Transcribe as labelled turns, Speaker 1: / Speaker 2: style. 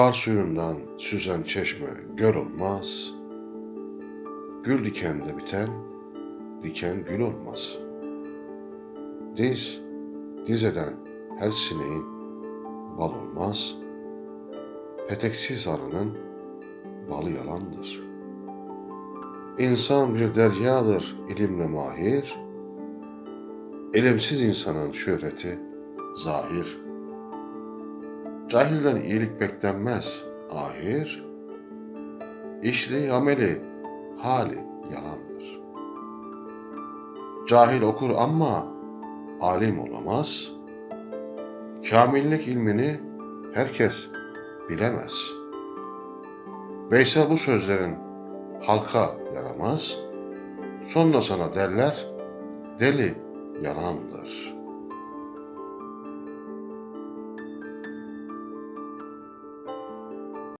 Speaker 1: Akar suyundan süzen çeşme göl olmaz. Gül dikende biten, diken gül olmaz. Diz, diz eden her sineğin bal olmaz. Peteksiz arının balı yalandır. İnsan bir deryadır ilimle mahir. İlimsiz insanın şöhreti zahir. Cahilden iyilik beklenmez ahir. İşli ameli hali yalandır. Cahil okur ama alim olamaz. Kamillik ilmini herkes bilemez. Veysel bu sözlerin halka yaramaz. Sonra sana derler deli yalandır.''